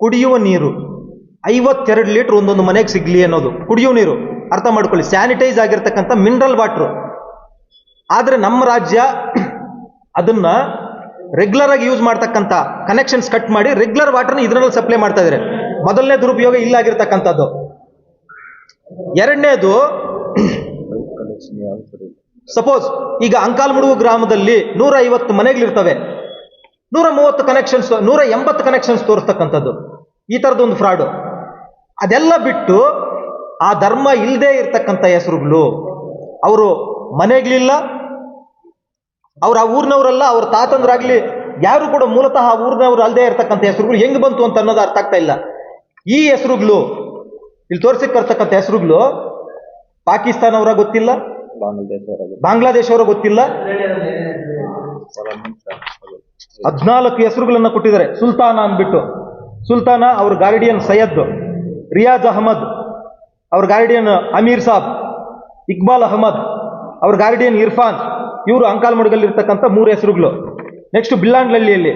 ಕುಡಿಯುವ ನೀರು. ಐವತ್ತೆರಡು ಲೀಟರ್ ಒಂದೊಂದು ಮನೆಗೆ ಸಿಗಲಿ ಅನ್ನೋದು. ಕುಡಿಯುವ ನೀರು. ಅರ್ಥ ಮಾಡ್ಕೊಳ್ಳಿ. ಸ್ಯಾನಿಟೈಸ್ ಆಗಿರ್ತಕ್ಕಂಥ ಮಿನರಲ್ ವಾಟ್ರು. ಆದರೆ ನಮ್ಮ ರಾಜ್ಯ ಅದನ್ನ ರೆಗ್ಯುಲರ್ ಆಗಿ ಯೂಸ್ ಮಾಡ್ತಕ್ಕಂಥ ಕನೆಕ್ಷನ್ಸ್ ಕಟ್ ಮಾಡಿ ರೆಗ್ಯುಲರ್ ವಾಟರ್ನ ಇದರಲ್ಲಿ ಸಪ್ಲೈ ಮಾಡ್ತಾ ಇದ್ದಾರೆ ಮೊದಲನೇ ದುರುಪಯೋಗ ಇಲ್ಲ ಆಗಿರ್ತಕ್ಕಂಥದ್ದು. ಎರಡನೇದು ಸಪೋಸ್ ಈಗ ಅಂಕಾಲ್ಮುಡುಗು ಗ್ರಾಮದಲ್ಲಿ ನೂರ ಐವತ್ತು ಮನೆಗಳಿರ್ತವೆ. ನೂರ ಮೂವತ್ತು ಕನೆಕ್ಷನ್ಸ್ ನೂರ ಎಂಬತ್ತು ಕನೆಕ್ಷನ್ಸ್ ತೋರಿಸ್ತಕ್ಕಂಥದ್ದು. ಈ ಥರದೊಂದು ಫ್ರಾಡು ಅದೆಲ್ಲ ಬಿಟ್ಟು ಆ ಧರ್ಮ ಇಲ್ಲದೆ ಇರ್ತಕ್ಕಂಥ ಹೆಸರುಗಳು ಅವರು ಮನೆಗಳಿಲ್ಲ ಅವ್ರು ಆ ಊರಿನವರಲ್ಲ ಅವ್ರ ತಾತಂದ್ರಾಗ್ಲಿ ಯಾರು ಕೂಡ ಮೂಲತಃ ಆ ಊರಿನವ್ರು ಅಲ್ಲದೆ ಇರ್ತಕ್ಕಂಥ ಹೆಸರುಗಳು ಹೆಂಗ್ ಬಂತು ಅಂತ ಅನ್ನೋದು ಅರ್ಥ ಆಗ್ತಾ ಇಲ್ಲ. ಈ ಹೆಸರುಗಳು ಇಲ್ಲಿ ತೋರಿಸಿ ಬರ್ತಕ್ಕಂಥ ಹೆಸರುಗಳು ಪಾಕಿಸ್ತಾನವರ ಗೊತ್ತಿಲ್ಲ. ಬಾಂಗ್ಲಾದೇಶವರ ಗೊತ್ತಿಲ್ಲ. ಹದ್ನಾಲ್ಕು ಹೆಸರುಗಳನ್ನು ಕೊಟ್ಟಿದ್ದಾರೆ. ಸುಲ್ತಾನ ಅಂದ್ಬಿಟ್ಟು. ಸುಲ್ತಾನ ಅವ್ರ ಗಾರ್ಡಿಯನ್ ಸೈಯದ್, ರಿಯಾಜ್ ಅಹಮದ್, ಅವ್ರ ಗಾರ್ಡಿಯನ್ ಅಮೀರ್ ಸಾಬ್, ಇಕ್ಬಾಲ್ ಅಹಮದ್, ಅವ್ರ ಗಾರ್ಡಿಯನ್ ಇರ್ಫಾನ್, ಇವರು ಅಂಕಾಲ್ಮುಡ್ಗಲ್ಲಿ ಇರ್ತಕ್ಕಂಥ ಮೂರು ಹೆಸರುಗಳು. ನೆಕ್ಸ್ಟ್ ಬಿಲ್ಲಾಂಡ್ಲಹಳ್ಳಿಯಲ್ಲಿ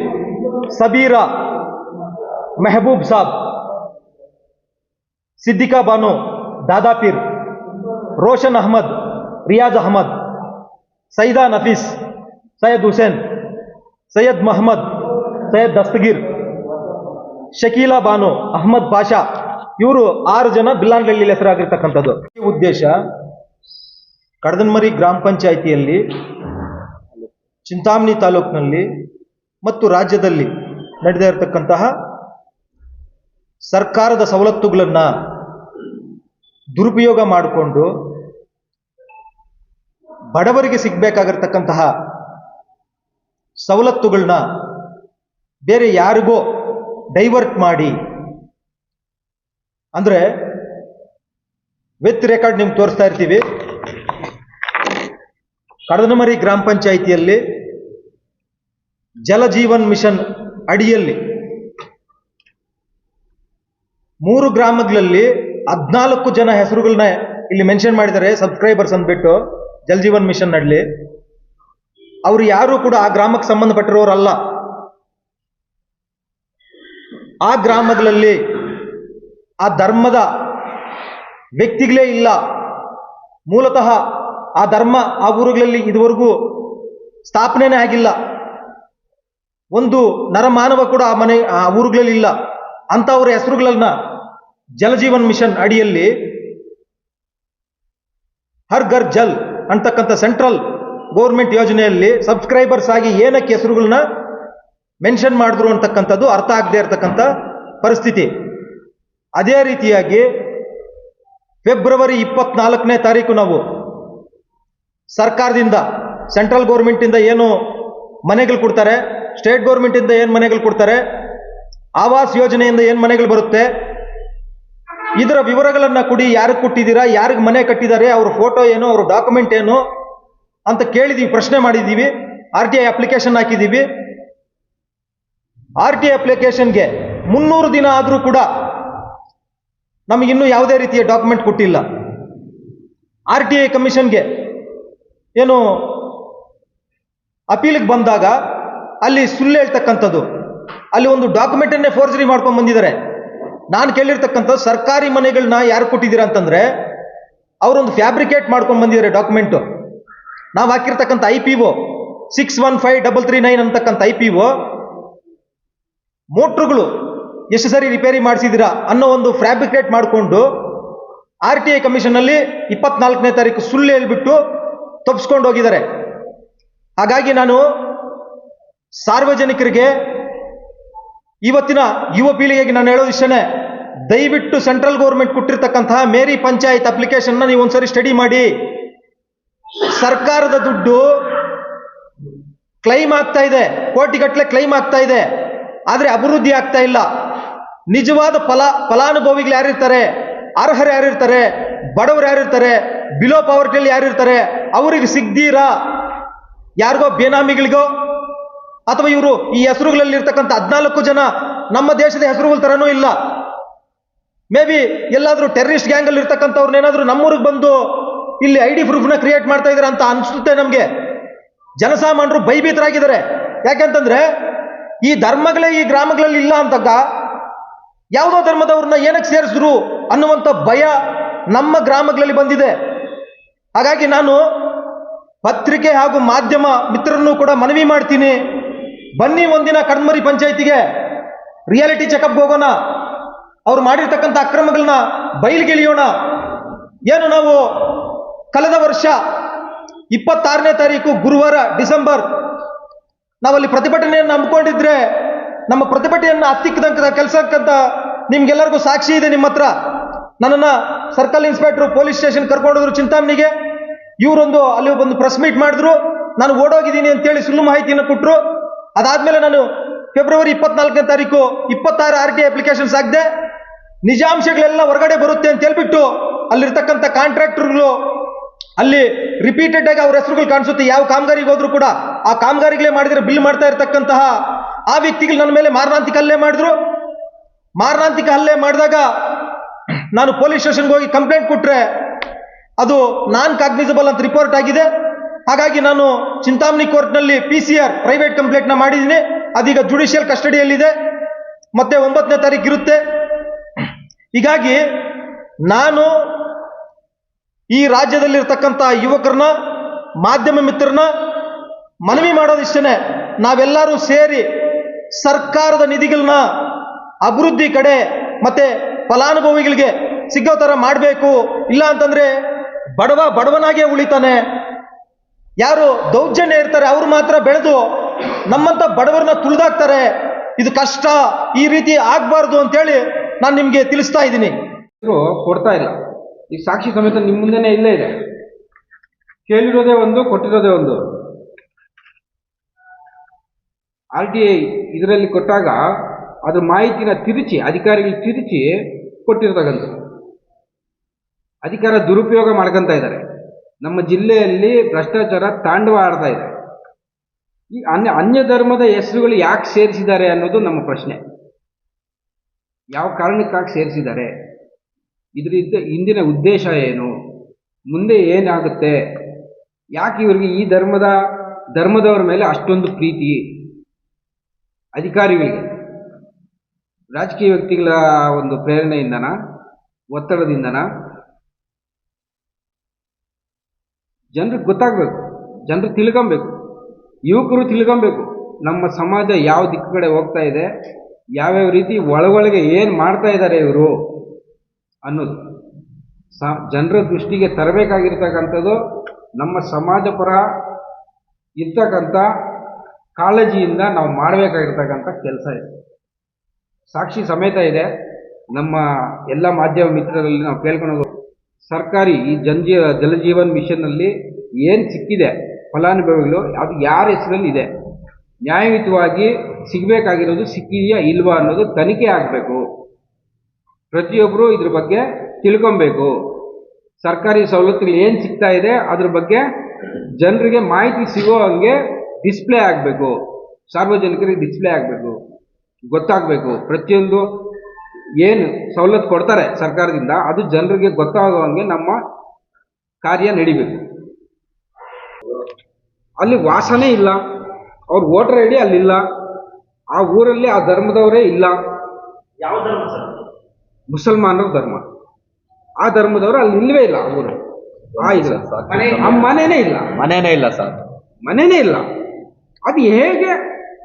ಸಬೀರಾ, ಮೆಹಬೂಬ್ ಸಾಬ್, ಸಿದ್ದಿಕಾ ಬಾನು ದಾದಾಪೀರ್ ರೋಷನ್ ಅಹಮದ್, ರಿಯಾಜ್ ಅಹಮದ್, ಸೈದಾ ನಫೀಸ್ ಸೈಯದ್ ಹುಸೇನ್ ಸೈಯದ್ ಮಹಮ್ಮದ್ ಸೈಯದ್ ದಸ್ತಗೀರ್ ಶಕೀಲಾ ಬಾನು ಅಹಮದ್ ಪಾಷಾ ಇವರು ಆರು ಜನ ಬಿಲ್ಲಾಂಡ್ಲಳ್ಳಿ ಹೆಸರಾಗಿರ್ತಕ್ಕಂಥದ್ದು. ಈ ಉದ್ದೇಶ ಕಡದನ್ಮರಿ ಗ್ರಾಮ ಪಂಚಾಯಿತಿಯಲ್ಲಿ, ಚಿಂತಾಮಣಿ ತಾಲೂಕಿನಲ್ಲಿ ಮತ್ತು ರಾಜ್ಯದಲ್ಲಿ ನಡೆದ ಇರತಕ್ಕಂತಹ ಸರ್ಕಾರದ ಸವಲತ್ತುಗಳನ್ನು ದುರುಪಯೋಗ ಮಾಡಿಕೊಂಡು ಬಡವರಿಗೆ ಸಿಗಬೇಕಾಗಿರ್ತಕ್ಕಂತಹ ಸವಲತ್ತುಗಳನ್ನ ಬೇರೆ ಯಾರಿಗೋ ಡೈವರ್ಟ್ ಮಾಡಿ. ಅಂದ್ರೆ ವಿತ್ ರೆಕಾರ್ಡ್ ನಿಮ್ಗೆ ತೋರಿಸ್ತಾ ಇರ್ತೀವಿ. ಕಡದಮರಿ ಗ್ರಾಮ ಪಂಚಾಯಿತಿಯಲ್ಲಿ ಜಲಜೀವನ್ ಮಿಷನ್ ಅಡಿಯಲ್ಲಿ ಮೂರು ಗ್ರಾಮಗಳಲ್ಲಿ ಹದ್ನಾಲ್ಕು ಜನ ಹೆಸರುಗಳನ್ನ ಇಲ್ಲಿ ಮೆನ್ಷನ್ ಮಾಡಿದ್ದಾರೆ. ಸಬ್ಸ್ಕ್ರೈಬರ್ಸ್ ಅಂದ್ಬಿಟ್ಟು ಜಲಜೀವನ್ ಮಿಷನ್ ನಡ್ಲಿ ಅವರು ಯಾರು ಕೂಡ ಆ ಗ್ರಾಮಕ್ಕೆ ಸಂಬಂಧಪಟ್ಟಿರೋರಲ್ಲ. ಆ ಗ್ರಾಮಗಳಲ್ಲಿ ಆ ಧರ್ಮದ ವ್ಯಕ್ತಿಗಳೇ ಇಲ್ಲ. ಮೂಲತಃ ಆ ಧರ್ಮ ಆ ಊರುಗಳಲ್ಲಿ ಇದುವರೆಗೂ ಸ್ಥಾಪನೆನೇ ಆಗಿಲ್ಲ. ಒಂದು ನರಮಾನವ ಕೂಡ ಆ ಮನೆ, ಆ ಊರುಗಳಲ್ಲಿ ಇಲ್ಲ. ಅಂಥವ್ರ ಹೆಸರುಗಳನ್ನ ಜಲಜೀವನ್ ಮಿಷನ್ ಅಡಿಯಲ್ಲಿ ಹರ್ ಘರ್ ಜಲ್ ಅಂತಕ್ಕಂಥ ಸೆಂಟ್ರಲ್ ಗೌರ್ಮೆಂಟ್ ಯೋಜನೆಯಲ್ಲಿ ಸಬ್ಸ್ಕ್ರೈಬರ್ಸ್ ಆಗಿ ಏನಕ್ಕೆ ಹೆಸರುಗಳನ್ನ ಮೆನ್ಷನ್ ಮಾಡಿದ್ರು ಅಂತಕ್ಕಂಥದ್ದು ಅರ್ಥ ಆಗದೆ ಇರತಕ್ಕಂಥ ಪರಿಸ್ಥಿತಿ. ಅದೇ ರೀತಿಯಾಗಿ ಫೆಬ್ರವರಿ ಇಪ್ಪತ್ನಾಲ್ಕನೇ ತಾರೀಕು ನಾವು ಸರ್ಕಾರದಿಂದ ಸೆಂಟ್ರಲ್ ಗೌರ್ಮೆಂಟಿಂದ ಏನು ಮನೆಗಳು ಕೊಡ್ತಾರೆ ಸ್ಟೇಟ್ ಗೌರ್ಮೆಂಟಿಂದ ಏನು ಮನೆಗಳು ಕೊಡ್ತಾರೆ, ಆವಾಸ್ ಯೋಜನೆಯಿಂದ ಏನು ಮನೆಗಳು ಬರುತ್ತೆ, ಇದರ ವಿವರಗಳನ್ನು ಕೊಡಿ, ಯಾರಿಗೆ ಕೊಟ್ಟಿದ್ದೀರಾ, ಯಾರಿಗೆ ಮನೆ ಕಟ್ಟಿದ್ದಾರೆ, ಅವ್ರ ಫೋಟೋ ಏನು, ಅವ್ರ ಡಾಕ್ಯುಮೆಂಟ್ ಏನು ಅಂತ ಕೇಳಿದೀವಿ, ಪ್ರಶ್ನೆ ಮಾಡಿದ್ದೀವಿ ಆರ್ ಟಿ ಐ ಅಪ್ಲಿಕೇಶನ್ ಹಾಕಿದ್ದೀವಿ ಆರ್ ಟಿ ಐ ಅಪ್ಲಿಕೇಶನ್ಗೆ ಮುನ್ನೂರು ದಿನ ಆದರೂ ಕೂಡ ನಮಗಿನ್ನೂ ಯಾವುದೇ ರೀತಿಯ ಡಾಕ್ಯುಮೆಂಟ್ ಕೊಟ್ಟಿಲ್ಲ. ಆರ್ ಟಿ ಐ ಕಮಿಷನ್ಗೆ ಏನು ಅಪೀಲಿಗೆ ಬಂದಾಗ ಅಲ್ಲಿ ಸುಳ್ಳು ಹೇಳ್ತಕ್ಕಂಥದ್ದು, ಅಲ್ಲಿ ಒಂದು ಡಾಕ್ಯುಮೆಂಟನ್ನೇ ಫೋರ್ಜರಿ ಮಾಡ್ಕೊಂಡು ಬಂದಿದ್ದಾರೆ. ನಾನು ಕೇಳಿರ್ತಕ್ಕಂಥದ್ದು ಸರ್ಕಾರಿ ಮನೆಗಳನ್ನ ಯಾರು ಕೊಟ್ಟಿದ್ದೀರಾ ಅಂತಂದರೆ, ಅವರೊಂದು ಫ್ಯಾಬ್ರಿಕೇಟ್ ಮಾಡ್ಕೊಂಡು ಬಂದಿದ್ದಾರೆ ಡಾಕ್ಯುಮೆಂಟು ನಾವು ಹಾಕಿರ್ತಕ್ಕಂಥ I P O six one five double three nine ಅಂತಕ್ಕಂಥ ಐ ಪಿ ಒ ಮೋಟ್ರುಗಳು ಎಷ್ಟು ಸರಿ ರಿಪೇರಿ ಮಾಡಿಸಿದಿರಾ ಅನ್ನೋ ಒಂದು ಫ್ಯಾಬ್ರಿಕೇಟ್ ಮಾಡಿಕೊಂಡು ಆರ್ ಟಿ ಐ ಕಮಿಷನಲ್ಲಿ ಇಪ್ಪತ್ನಾಲ್ಕನೇ ತಾರೀಕು ಸುಳ್ಳು ಹೇಳ್ಬಿಟ್ಟು ತಪ್ಪಿಸ್ಕೊಂಡು ಹೋಗಿದ್ದಾರೆ. ಹಾಗಾಗಿ ನಾನು ಸಾರ್ವಜನಿಕರಿಗೆ ಇವತ್ತಿನ ಯುವ ಪೀಳಿಗೆಗೆ ನಾನು ಹೇಳೋ ವಿಷಯನೇ ದಯವಿಟ್ಟು ಸೆಂಟ್ರಲ್ ಗೌರ್ಮೆಂಟ್ ಕೊಟ್ಟಿರ್ತಕ್ಕಂತಹ ಮೇರಿ ಪಂಚಾಯತ್ ಅಪ್ಲಿಕೇಶನ್ನ ನೀವು ಒಂದ್ಸರಿ ಸ್ಟಡಿ ಮಾಡಿ. ಸರ್ಕಾರದ ದುಡ್ಡು ಕ್ಲೈಮ್ ಆಗ್ತಾ ಇದೆ, ಕೋಟಿಗಟ್ಟಲೆ ಕ್ಲೈಮ್ ಆಗ್ತಾ ಇದೆ, ಆದರೆ ಅಭಿವೃದ್ಧಿ ಆಗ್ತಾ ಇಲ್ಲ. ನಿಜವಾದ ಫಲ, ಫಲಾನುಭವಿಗಳು ಯಾರಿರ್ತಾರೆ? ಅರ್ಹರು ಯಾರಿರ್ತಾರೆ? ಬಡವರು ಯಾರಿರ್ತಾರೆ? ಬಿಲೋ ಪಾವರ್ಟಿಯಲ್ಲಿ ಯಾರಿರ್ತಾರೆ? ಅವರಿಗೆ ಸಿಗ್ದೀರಾ? ಯಾರಿಗೋ ಬೇನಾಮಿಗಳಿಗೋ? ಅಥವಾ ಇವರು ಈ ಹೆಸರುಗಳಲ್ಲಿ ಇರ್ತಕ್ಕಂಥ ಹದಿನಾಲ್ಕು ಜನ ನಮ್ಮ ದೇಶದ ಹೆಸರುಗಳ ಥರನೂ ಇಲ್ಲ. ಮೇ ಬಿ ಎಲ್ಲಾದರೂ ಟೆರರಿಸ್ಟ್ ಗ್ಯಾಂಗಲ್ಲಿ ಇರ್ತಕ್ಕಂಥವ್ರನ್ನೇನಾದ್ರೂ ನಮ್ಮೂರಿಗೆ ಬಂದು ಇಲ್ಲಿ ಐ ಡಿ ಪ್ರೂಫ್ನ ಕ್ರಿಯೇಟ್ ಮಾಡ್ತಾ ಇದ್ದಾರೆ ಅಂತ ಅನಿಸುತ್ತೆ ನಮಗೆ. ಜನಸಾಮಾನ್ಯರು ಭಯಭೀತರಾಗಿದ್ದಾರೆ. ಯಾಕೆಂತಂದ್ರೆ ಈ ಧರ್ಮಗಳೇ ಈ ಗ್ರಾಮಗಳಲ್ಲಿ ಇಲ್ಲ ಅಂತಾಗ ಯಾವುದೋ ಧರ್ಮದವ್ರನ್ನ ಏನಕ್ಕೆ ಸೇರಿಸಿದ್ರು ಅನ್ನುವಂಥ ಭಯ ನಮ್ಮ ಗ್ರಾಮಗಳಲ್ಲಿ ಬಂದಿದೆ. ಹಾಗಾಗಿ ನಾನು ಪತ್ರಿಕೆ ಹಾಗೂ ಮಾಧ್ಯಮ ಮಿತ್ರರನ್ನು ಕೂಡ ಮನವಿ ಮಾಡ್ತೀನಿ. ಬನ್ನಿ ಒಂದಿನ ಕಣ್ಮರಿ ಪಂಚಾಯಿತಿಗೆ. ರಿಯಾಲಿಟಿ ಚೆಕಪ್ಗೆ ಹೋಗೋಣ. ಅವ್ರು ಮಾಡಿರ್ತಕ್ಕಂಥ ಅಕ್ರಮಗಳನ್ನ ಬಯಲಿಗೆಳಿಯೋಣ. ಏನು ನಾವು ಕಳೆದ ವರ್ಷ ಇಪ್ಪತ್ತಾರನೇ ತಾರೀಕು ಗುರುವಾರ ಡಿಸೆಂಬರ್, ನಾವಲ್ಲಿ ಪ್ರತಿಭಟನೆಯನ್ನು ಹಮ್ಮಿಕೊಂಡಿದ್ರೆ ನಮ್ಮ ಪ್ರತಿಭಟನೆಯನ್ನು ಹತ್ತಿಕ್ಕದಂತ ಕೆಲಸಕ್ಕಂತ ನಿಮ್ಗೆಲ್ಲರಿಗೂ ಸಾಕ್ಷಿ ಇದೆ ನಿಮ್ಮ ಹತ್ರ. ನನ್ನನ್ನು ಸರ್ಕಲ್ ಇನ್ಸ್ಪೆಕ್ಟರ್, ಪೊಲೀಸ್ ಸ್ಟೇಷನ್ ಕರ್ಕೊಂಡೋದ್ರು ಚಿಂತಾಮಣಿಗೆ. ಇವರೊಂದು ಅಲ್ಲಿ ಒಂದು ಪ್ರೆಸ್ ಮೀಟ್ ಮಾಡಿದ್ರು. ನಾನು ಓಡೋಗಿದ್ದೀನಿ ಅಂತೇಳಿ ಸುಳ್ಳು ಮಾಹಿತಿಯನ್ನು ಕೊಟ್ಟರು ಅದಾದ್ಮೇಲೆ ನಾನು ಫೆಬ್ರವರಿ ಇಪ್ಪತ್ನಾಲ್ಕನೇ ತಾರೀಕು ಇಪ್ಪತ್ತಾರು ಆರ್ ಟಿ ಅಪ್ಲಿಕೇಶನ್ಸ್ ಆಗದೆ. ನಿಜಾಂಶಗಳೆಲ್ಲ ಹೊರಗಡೆ ಬರುತ್ತೆ ಅಂತ ಹೇಳ್ಬಿಟ್ಟು ಅಲ್ಲಿರ್ತಕ್ಕಂಥ ಕಾಂಟ್ರಾಕ್ಟರ್ಗಳು ಅಲ್ಲಿ ರಿಪೀಟೆಡ್ ಆಗಿ ಅವ್ರ ಹೆಸರುಗಳು ಕಾಣಿಸುತ್ತೆ. ಯಾವ ಕಾಮಗಾರಿಗೆ ಹೋದ್ರು ಕೂಡ ಆ ಕಾಮಗಾರಿಗಳೇ ಮಾಡಿದ್ರೆ ಬಿಲ್ ಮಾಡ್ತಾ ಇರತಕ್ಕಂತಹ ಆ ವ್ಯಕ್ತಿಗಳು ನನ್ನ ಮೇಲೆ ಮಾರಣಾಂತಿಕ ಹಲ್ಲೆ ಮಾಡಿದ್ರು. ಮಾರಣಾಂತಿಕ ಹಲ್ಲೆ ಮಾಡಿದಾಗ ನಾನು ಪೊಲೀಸ್ ಸ್ಟೇಷನ್ಗೆ ಹೋಗಿ ಕಂಪ್ಲೇಂಟ್ ಕೊಟ್ಟರೆ ಅದು ನಾನ್ ಕಾಗ್ನಿಸಬಲ್ ಅಂತ ರಿಪೋರ್ಟ್ ಆಗಿದೆ. ಹಾಗಾಗಿ ನಾನು ಚಿಂತಾಮಣಿ ಕೋರ್ಟ್ನಲ್ಲಿ ಪಿ ಸಿ ಆರ್ ಪ್ರೈವೇಟ್ ಕಂಪ್ಲೇಂಟ್ನ ಮಾಡಿದ್ದೀನಿ. ಅದೀಗ ಜುಡಿಷಿಯಲ್ ಕಸ್ಟಡಿಯಲ್ಲಿದೆ ಮತ್ತೆ ಒಂಬತ್ತನೇ ತಾರೀಕು ಇರುತ್ತೆ. ಹೀಗಾಗಿ ನಾನು ಈ ರಾಜ್ಯದಲ್ಲಿರ್ತಕ್ಕಂಥ ಯುವಕರನ್ನ, ಮಾಧ್ಯಮ ಮಿತ್ರರನ್ನ ಮನವಿ ಮಾಡೋದಿಷ್ಟೇ ನಾವೆಲ್ಲರೂ ಸೇರಿ ಸರ್ಕಾರದ ನಿಧಿಗಳನ್ನ ಅಭಿವೃದ್ಧಿ ಕಡೆ ಮತ್ತೆ ಫಲಾನುಭವಿಗಳಿಗೆ ಸಿಗೋ ಥರ ಮಾಡಬೇಕು. ಇಲ್ಲ ಅಂತಂದ್ರೆ ಬಡವ ಬಡವನಾಗೆ ಉಳಿತಾನೆ. ಯಾರು ದೌರ್ಜನ್ಯ ಇರ್ತಾರೆ, ಅವ್ರು ಮಾತ್ರ ಬೆಳೆದು ನಮ್ಮಂತ ಬಡವರನ್ನ ತುಳಿದಾಕ್ತಾರೆ. ಇದು ಕಷ್ಟ, ಈ ರೀತಿ ಆಗಬಾರ್ದು ಅಂತೇಳಿ ನಾನು ನಿಮಗೆ ತಿಳಿಸ್ತಾ ಇದ್ದೀನಿ. ಕೊಡ್ತಾ ಇಲ್ಲ. ಈ ಸಾಕ್ಷಿ ಸಮೇತ ನಿಮ್ಮ ಮುಂದೆನೇ ಇಲ್ಲೇ ಇದೆ. ಕೇಳಿರೋದೇ ಒಂದು, ಕೊಟ್ಟಿರೋದೇ ಒಂದು. ಆರ್ ಟಿ ಐ ಇದರಲ್ಲಿ ಕೊಟ್ಟಾಗ ಅದ್ರ ಮಾಹಿತಿನ ತಿರುಚಿ, ಅಧಿಕಾರಿಗಳು ತಿರುಚಿ ಕೊಟ್ಟಿರ್ತಕ್ಕಂಥ ಅಧಿಕಾರ ದುರುಪಯೋಗ ಮಾಡ್ಕೊತಾ ಇದ್ದಾರೆ. ನಮ್ಮ ಜಿಲ್ಲೆಯಲ್ಲಿ ಭ್ರಷ್ಟಾಚಾರ ತಾಂಡವ ಆಡ್ತಾ ಇದೆ. ಈ ಅನ್ಯ ಅನ್ಯ ಧರ್ಮದ ಹೆಸರುಗಳು ಯಾಕೆ ಸೇರಿಸಿದ್ದಾರೆ ಅನ್ನೋದು ನಮ್ಮ ಪ್ರಶ್ನೆ. ಯಾವ ಕಾರಣಕ್ಕಾಗಿ ಸೇರಿಸಿದ್ದಾರೆ? ಇದರಿಂದ ಹಿಂದಿನ ಉದ್ದೇಶ ಏನು? ಮುಂದೆ ಏನಾಗುತ್ತೆ? ಯಾಕೆ ಇವರಿಗೆ ಈ ಧರ್ಮದ, ಧರ್ಮದವರ ಮೇಲೆ ಅಷ್ಟೊಂದು ಪ್ರೀತಿ? ಅಧಿಕಾರಿಗಳಿಗೆ. ರಾಜಕೀಯ ವ್ಯಕ್ತಿಗಳ ಒಂದು ಪ್ರೇರಣೆಯಿಂದನ, ಒತ್ತಡದಿಂದನ ಜನರಿಗೆ ಗೊತ್ತಾಗಬೇಕು. ಜನರು ತಿಳ್ಕೊಬೇಕು. ಯುವಕರು ತಿಳ್ಕೊಬೇಕು. ನಮ್ಮ ಸಮಾಜ ಯಾವ ದಿಕ್ಕು ಕಡೆ ಹೋಗ್ತಾ ಇದೆ? ಯಾವ್ಯಾವ ರೀತಿ ಒಳಗೊಳಗೆ ಏನು ಮಾಡ್ತಾ ಇದ್ದಾರೆ ಇವರು? ಅನ್ನೋದು. ಸ, ಜನರ ದೃಷ್ಟಿಗೆ ತರಬೇಕಾಗಿರ್ತಕ್ಕಂಥದ್ದು ನಮ್ಮ ಸಮಾಜ ಪರ ಇರ್ತಕ್ಕಂಥ ಕಾಳಜಿಯಿಂದ ನಾವು ಮಾಡಬೇಕಾಗಿರ್ತಕ್ಕಂಥ ಕೆಲಸ ಇದೆ. ಸಾಕ್ಷಿ ಸಮೇತ ಇದೆ. ನಮ್ಮ ಎಲ್ಲ ಮಾಧ್ಯಮ ಮಿತ್ರರಲ್ಲಿ ನಾವು ಕೇಳ್ಕೊಳೋದು ಸರ್ಕಾರಿ ಈ ಜನಜೀ, ಜಲಜೀವನ್ ಮಿಷನ್ನಲ್ಲಿ ಏನು ಸಿಕ್ಕಿದೆ, ಫಲಾನುಭವಿಗಳು, ಅದು ಯಾರ ಹೆಸರಲ್ಲಿ ಇದೆ. ನ್ಯಾಯಯುತವಾಗಿ ಸಿಗಬೇಕಾಗಿರೋದು ಸಿಕ್ಕಿದೆಯಾ ಇಲ್ವಾ ಅನ್ನೋದು ತನಿಖೆ ಆಗಬೇಕು. ಪ್ರತಿಯೊಬ್ಬರು ಇದ್ರ ಬಗ್ಗೆ ತಿಳ್ಕೊಬೇಕು. ಸರ್ಕಾರಿ ಸವಲತ್ತುಗಳು ಏನು ಸಿಗ್ತಾ ಇದೆ, ಅದ್ರ ಬಗ್ಗೆ ಜನರಿಗೆ ಮಾಹಿತಿ ಸಿಗೋ ಹಂಗೆ ಡಿಸ್ಪ್ಲೇ ಆಗಬೇಕು. ಸಾರ್ವಜನಿಕರಿಗೆ ಡಿಸ್ಪ್ಲೇ ಆಗಬೇಕು. ಗೊತ್ತಾಗಬೇಕು. ಪ್ರತಿಯೊಂದು ಏನು ಸವಲತ್ತು ಕೊಡ್ತಾರೆ ಸರ್ಕಾರದಿಂದ, ಅದು ಜನರಿಗೆ ಗೊತ್ತಾಗೋ ಹಂಗೆ ನಮ್ಮ ಕಾರ್ಯ ನಡಿಬೇಕು. ಅಲ್ಲಿ ವಾಸನೆ ಇಲ್ಲ. ಅವ್ರ ವೋಟರ್ ಐ ಡಿ ಅಲ್ಲಿಲ್ಲ. ಆ ಊರಲ್ಲಿ ಆ ಧರ್ಮದವರೇ ಇಲ್ಲ. ಯಾವ ಧರ್ಮ ಸರ್? ಮುಸಲ್ಮಾನರ ಧರ್ಮ. ಆ ಧರ್ಮದವರು ಅಲ್ಲಿ ಇಲ್ಲವೇ ಇಲ್ಲ ಅವರು ಆ ಇಲ್ಲ. ಆ ಮನೆನೇ ಇಲ್ಲ. ಮನೆನೇ ಇಲ್ಲ ಸರ್. ಮನೆನೇ ಇಲ್ಲ. ಅದು ಹೇಗೆ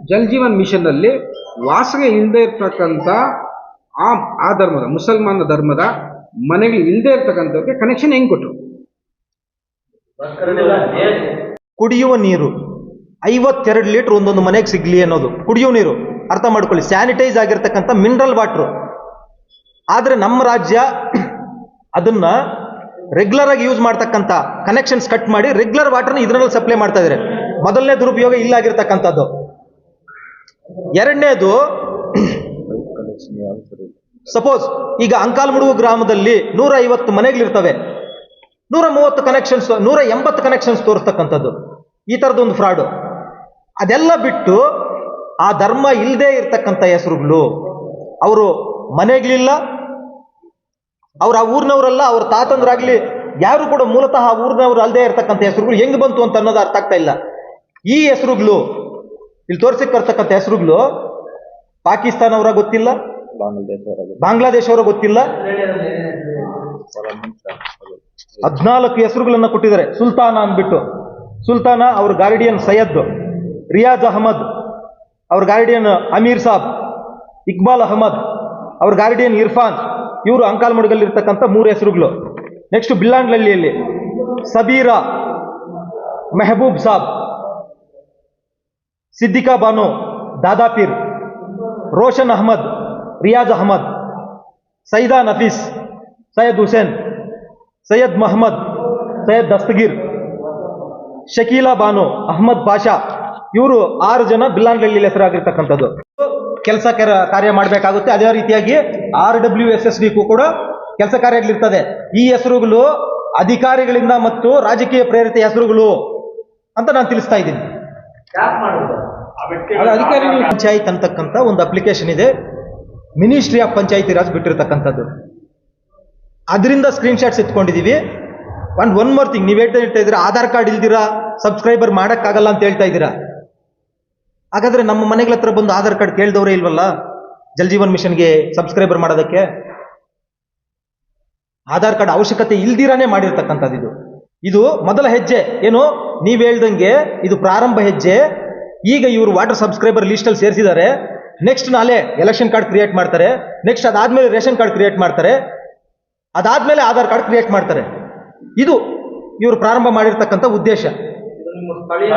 ಜಲ್ ಜೀವನ್ ಮಿಷನ್ ಅಲ್ಲಿ ವಾಸನೆ ಇಲ್ಲದೆ ಇರ್ತಕ್ಕಂಥ ಆ ಆ ಧರ್ಮದ ಮುಸಲ್ಮಾನ ಧರ್ಮದ ಮನೆಗೆ ಇಲ್ಲದೆ ಇರ್ತಕ್ಕಂಥವ್ರಿಗೆ ಕನೆಕ್ಷನ್ ಹೆಂಗ್ ಕೊಟ್ಟರು ಕುಡಿಯುವ ನೀರು. ಐವತ್ತೆರಡು ಲೀಟರ್ ಒಂದೊಂದು ಮನೆಗೆ ಸಿಗ್ಲಿ ಅನ್ನೋದು. ಕುಡಿಯುವ ನೀರು. ಅರ್ಥ ಮಾಡ್ಕೊಳ್ಳಿ. ಸ್ಯಾನಿಟೈಸ್ ಆಗಿರ್ತಕ್ಕಂಥ ಮಿನರಲ್ ವಾಟ್ರು ಆದರೆ ನಮ್ಮ ರಾಜ್ಯ ಅದನ್ನ ರೆಗ್ಯುಲರ್ ಆಗಿ ಯೂಸ್ ಮಾಡ್ತಕ್ಕಂಥ ಕನೆಕ್ಷನ್ಸ್ ಕಟ್ ಮಾಡಿ ರೆಗ್ಯುಲರ್ ವಾಟರ್ನ ಇದರಲ್ಲಿ ಸಪ್ಲೈ ಮಾಡ್ತಾ ಇದ್ದಾರೆ ಮೊದಲನೇ ದುರುಪಯೋಗ ಇಲ್ಲ ಆಗಿರ್ತಕ್ಕಂಥದ್ದು. ಎರಡನೇದು ಸಪೋಸ್ ಈಗ ಅಂಕಾಲ್ಮುಡುಗು ಗ್ರಾಮದಲ್ಲಿ ನೂರ ಐವತ್ತು ಮನೆಗಳಿರ್ತವೆ. ನೂರ ಮೂವತ್ತು ಕನೆಕ್ಷನ್ಸ್ ನೂರ ಎಂಬತ್ತು ಕನೆಕ್ಷನ್ಸ್ ತೋರಿಸ್ತಕ್ಕಂಥದ್ದು. ಈ ಥರದೊಂದು ಫ್ರಾಡು ಅದೆಲ್ಲ ಬಿಟ್ಟು ಆ ಧರ್ಮ ಇಲ್ಲದೆ ಇರ್ತಕ್ಕಂಥ ಹೆಸರುಗಳು, ಅವರು ಮನೆಗಳಿಲ್ಲ ಅವ್ರ ಆ ಊರಿನವರಲ್ಲ, ಅವ್ರ ತಾತಂದ್ರಾಗ್ಲಿ ಯಾರು ಕೂಡ ಮೂಲತಃ ಆ ಊರಿನವರು ಅಲ್ಲದೆ ಇರ್ತಕ್ಕಂಥ ಹೆಸರುಗಳು ಹೆಂಗ್ ಬಂತು ಅಂತ ಅನ್ನೋದು ಅರ್ಥ ಆಗ್ತಾ ಇಲ್ಲ. ಈ ಹೆಸರುಗಳು, ಇಲ್ಲಿ ತೋರಿಸಿರ್ತಕ್ಕಂಥ ಹೆಸರುಗಳು ಪಾಕಿಸ್ತಾನವರ ಗೊತ್ತಿಲ್ಲ ಬಾಂಗ್ಲಾದೇಶ ಅವರ ಗೊತ್ತಿಲ್ಲ. ಹದ್ನಾಲ್ಕು ಹೆಸರುಗಳನ್ನ ಕೊಟ್ಟಿದ್ದಾರೆ, ಸುಲ್ತಾನ ಅಂದ್ಬಿಟ್ಟು. ಸುಲ್ತಾನ ಅವ್ರ ಗಾರ್ಡಿಯನ್ ಸೈಯದ್, ರಿಯಾಜ್ ಅಹಮದ್, ಅವ್ರ ಗಾರ್ಡಿಯನ್ ಅಮೀರ್ ಸಾಬ್, ಇಕ್ಬಾಲ್ ಅಹಮದ್. ಅವ್ರ ಗಾರ್ಡಿಯನ್ ಇರ್ಫಾನ್, ಇವರು ಅಂಕಾಲ್ಮುಡುಗಲ್ಲಿರ್ತಕ್ಕಂಥ ಮೂರು ಹೆಸರುಗಳು. ನೆಕ್ಸ್ಟ್ ಬಿಲ್ಲಾಂಡ್ಲಹಳ್ಳಿಯಲ್ಲಿ ಸಬೀರಾ ಮೆಹಬೂಬ್ ಸಾಬ್, ಸಿದ್ದಿಕಾ ಬಾನು ದಾದಾಪೀರ್ ರೋಷನ್ ಅಹಮದ್, ರಿಯಾಜ್ ಅಹಮದ್, ಸೈದಾ ನಫೀಸ್, ಸೈಯದ್ ಹುಸೇನ್, ಸೈಯದ್ ಮಹಮ್ಮದ್ ಸೈಯದ್ ದಸ್ತಗೀರ್, ಶಕೀಲಾ ಬಾನು, ಅಹಮದ್ ಬಾಷಾ ಇವರು ಆರು ಜನ ಬಿಲ್ಲಾಂಡ್ಲಹಳ್ಳಿಯಲ್ಲಿ ಹೆಸರಾಗಿರ್ತಕ್ಕಂಥದ್ದು. ಕೆಲಸ ಕಾರ್ಯ ಮಾಡಬೇಕಾಗುತ್ತೆ. ಅದೇ ರೀತಿಯಾಗಿ ಆರ್ ಡಬ್ಲ್ಯೂ ಎಸ್ ಎಸ್ ಡಿಗೂ ಕೂಡ ಕೆಲಸ ಕಾರ್ಯಗಳಿರ್ತದೆ. ಈ ಹೆಸರುಗಳು ಅಧಿಕಾರಿಗಳಿಂದ ಮತ್ತು ರಾಜಕೀಯ ಪ್ರೇರಿತ ಹೆಸರುಗಳು ಅಂತ ನಾನು ತಿಳಿಸ್ತಾ ಇದ್ದೀನಿ. ಅಧಿಕಾರಿಗಳು ಪಂಚಾಯತ್ ಅಂತಕ್ಕಂಥ ಒಂದು ಅಪ್ಲಿಕೇಶನ್ ಇದೆ. ಮಿನಿಸ್ಟ್ರಿ ಆಫ್ ಪಂಚಾಯತಿ ರಾಜ್ ಬಿಟ್ಟಿರ್ತಕ್ಕಂಥದ್ದು. ಅದರಿಂದ ಸ್ಕ್ರೀನ್ ಶಾಟ್ಸ್ ಎತ್ಕೊಂಡಿದ್ದೀವಿ ಒನ್ ಒನ್ ಮೋರ್ ಥಿಂಗ್ ನೀವು ಹೇಳ್ತಾ ಹೇಳ್ತಾ ಇದ್ದೀರಾ ಆಧಾರ್ ಕಾರ್ಡ್ ಇಲ್ದಿರಾ? ಸಬ್ಸ್ಕ್ರೈಬರ್ ಮಾಡೋಕ್ಕಾಗಲ್ಲ ಅಂತ ಹೇಳ್ತಾ ಇದ್ದೀರಾ? ಹಾಗಾದ್ರೆ ನಮ್ಮ ಮನೆಗಳ ಹತ್ರ ಬಂದು ಆಧಾರ್ ಕಾರ್ಡ್ ಕೇಳಿದವರೇ ಇಲ್ವಲ್ಲ? ಜಲ್ ಜೀವನ್ ಮಿಷನ್ಗೆ ಸಬ್ಸ್ಕ್ರೈಬರ್ ಮಾಡೋದಕ್ಕೆ? ಆಧಾರ್ ಕಾರ್ಡ್ ಅವಶ್ಯಕತೆ ಇಲ್ದಿರಾನೇ ಮಾಡಿರ್ತಕ್ಕಂಥದ್ದು ಇದು. ಇದು ಮೊದಲ ಹೆಜ್ಜೆ. ಏನು? ನೀವು ಹೇಳ್ದಂಗೆ ಇದು ಪ್ರಾರಂಭ ಹೆಜ್ಜೆ. ಈಗ ಇವರು ವಾಟರ್ ಸಬ್ಸ್ಕ್ರೈಬರ್ ಲಿಸ್ಟಲ್ಲಿ ಸೇರಿಸಿದ್ದಾರೆ. ನೆಕ್ಸ್ಟ್ ನಾಳೆ ಎಲೆಕ್ಷನ್ ಕಾರ್ಡ್ ಕ್ರಿಯೇಟ್ ಮಾಡ್ತಾರೆ. ನೆಕ್ಸ್ಟ್ ಅದಾದ್ಮೇಲೆ ರೇಷನ್ ಕಾರ್ಡ್ ಕ್ರಿಯೇಟ್ ಮಾಡ್ತಾರೆ. ಅದಾದ್ಮೇಲೆ ಆಧಾರ್ ಕಾರ್ಡ್ ಕ್ರಿಯೇಟ್ ಮಾಡ್ತಾರೆ. ಇದು ಇವರು ಪ್ರಾರಂಭ ಮಾಡಿರ್ತಕ್ಕಂಥ ಉದ್ದೇಶ. ಸ್ಥಳೀಯ